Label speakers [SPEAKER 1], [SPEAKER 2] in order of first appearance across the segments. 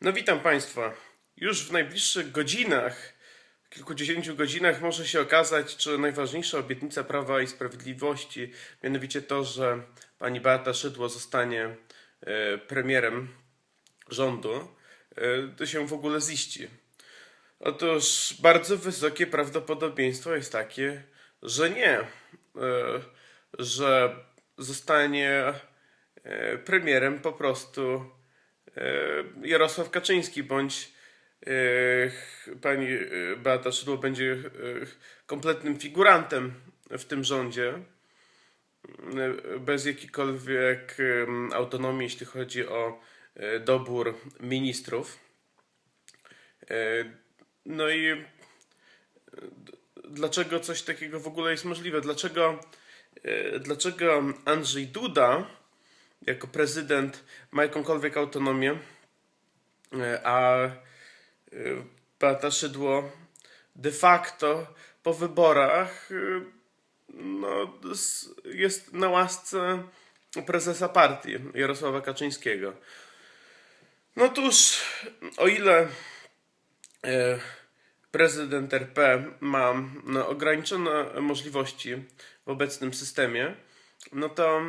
[SPEAKER 1] No witam Państwa. Już w najbliższych godzinach, kilkudziesięciu godzinach może się okazać, czy najważniejsza obietnica Prawa i Sprawiedliwości, mianowicie to, że pani Beata Szydło zostanie e, premierem rządu, e, to się w ogóle ziści. Otóż bardzo wysokie prawdopodobieństwo jest takie, że nie, e, że zostanie premierem po prostu Jarosław Kaczyński bądź e, pani e, Beata Szydło będzie e, kompletnym figurantem w tym rządzie e, bez jakiejkolwiek autonomii, jeśli chodzi o e, dobór ministrów. E, No i e, dlaczego coś takiego w ogóle jest możliwe? Dlaczego, e, dlaczego Andrzej Duda jako prezydent ma jakąkolwiek autonomię, e, a e, Beata Szydło de facto po wyborach e, no, jest na łasce prezesa partii Jarosława Kaczyńskiego. No cóż, o ile prezydent RP ma no, ograniczone możliwości w obecnym systemie, no to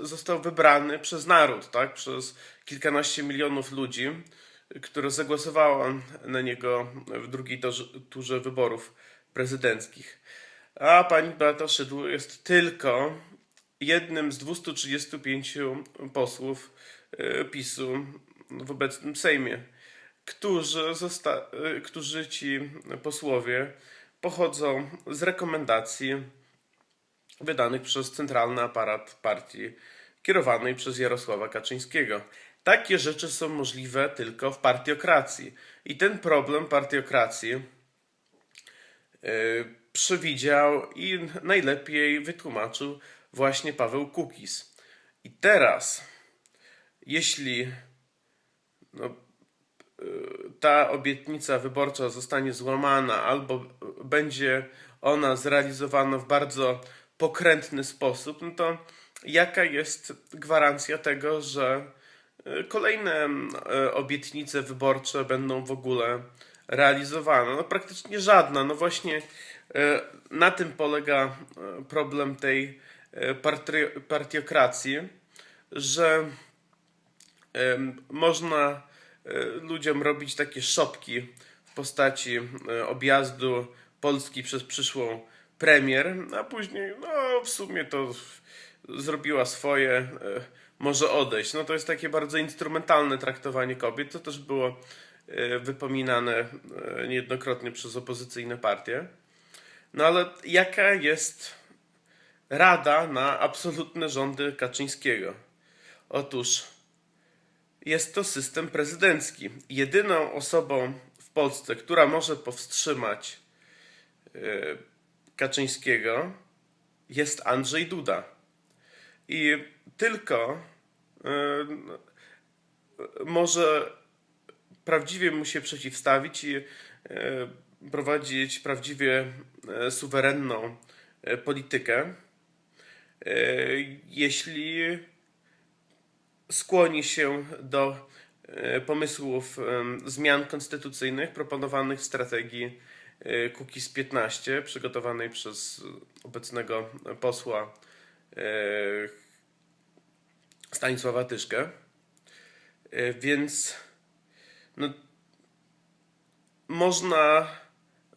[SPEAKER 1] został wybrany przez naród, tak? Przez kilkanaście milionów ludzi, które zagłosowało na niego w drugiej turze wyborów prezydenckich. A pani Beata Szydło jest tylko jednym z 235 posłów e, PiSu w obecnym Sejmie, którzy, e, którzy ci posłowie pochodzą z rekomendacji wydanych przez centralny aparat partii kierowanej przez Jarosława Kaczyńskiego. Takie rzeczy są możliwe tylko w partiokracji. I ten problem partiokracji y, przewidział i najlepiej wytłumaczył właśnie Paweł Kukis. I teraz, jeśli no, y, ta obietnica wyborcza zostanie złamana, albo będzie ona zrealizowana w bardzo pokrętny sposób, no to jaka jest gwarancja tego, że y, kolejne y, obietnice wyborcze będą w ogóle realizowane? No praktycznie żadna. No właśnie y, na tym polega problem tej partry- partiokracji, że można ludziom robić takie szopki w postaci objazdu Polski przez przyszłą premier, a później, no w sumie to zrobiła swoje, e, może odejść. No to jest takie bardzo instrumentalne traktowanie kobiet, to też było e, wypominane e, niejednokrotnie przez opozycyjne partie. No ale jaka jest rada na absolutne rządy Kaczyńskiego? Otóż jest to system prezydencki. Jedyną osobą w Polsce, która może powstrzymać Kaczyńskiego, jest Andrzej Duda. I tylko e, może prawdziwie mu się przeciwstawić i e, prowadzić prawdziwie e, suwerenną politykę, jeśli skłoni się do pomysłów zmian konstytucyjnych proponowanych w strategii Kukiz 15, przygotowanej przez obecnego posła e, Stanisława Tyszkę. E, Więc no, można,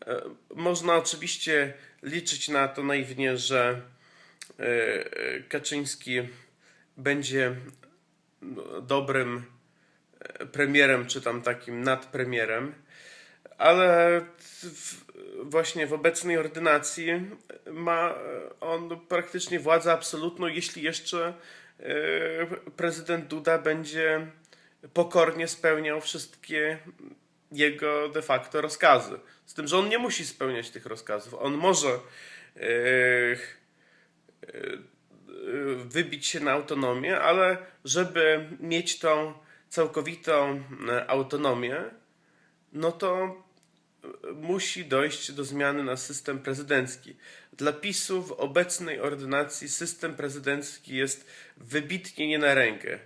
[SPEAKER 1] e, można oczywiście liczyć na to naiwnie, że e, e, Kaczyński będzie no, dobrym e, premierem, czy tam takim nadpremierem, ale właśnie w obecnej ordynacji ma on praktycznie władzę absolutną, jeśli jeszcze e, prezydent Duda będzie pokornie spełniał wszystkie jego de facto rozkazy. Z tym, że on nie musi spełniać tych rozkazów. On może e, wybić się na autonomię, ale żeby mieć tą całkowitą e, autonomię, no to e, musi dojść do zmiany na system prezydencki. Dla PiSu w obecnej ordynacji system prezydencki jest wybitnie nie na rękę.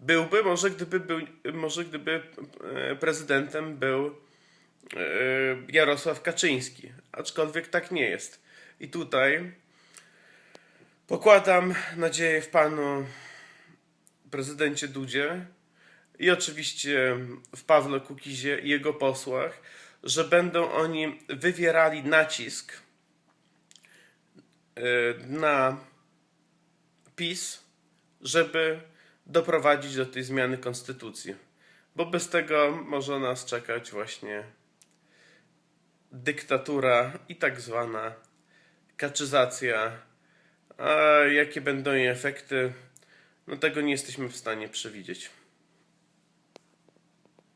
[SPEAKER 1] byłby może gdyby, był, może gdyby e, prezydentem był e, Jarosław Kaczyński, aczkolwiek tak nie jest. I tutaj pokładam nadzieję w panu prezydencie Dudzie i oczywiście w Pawle Kukizie i jego posłach, że będą oni wywierali nacisk e, na PiS, żeby doprowadzić do tej zmiany konstytucji. Bo bez tego może nas czekać właśnie dyktatura i tak zwana kaczyzacja. A jakie będą jej efekty, no tego nie jesteśmy w stanie przewidzieć.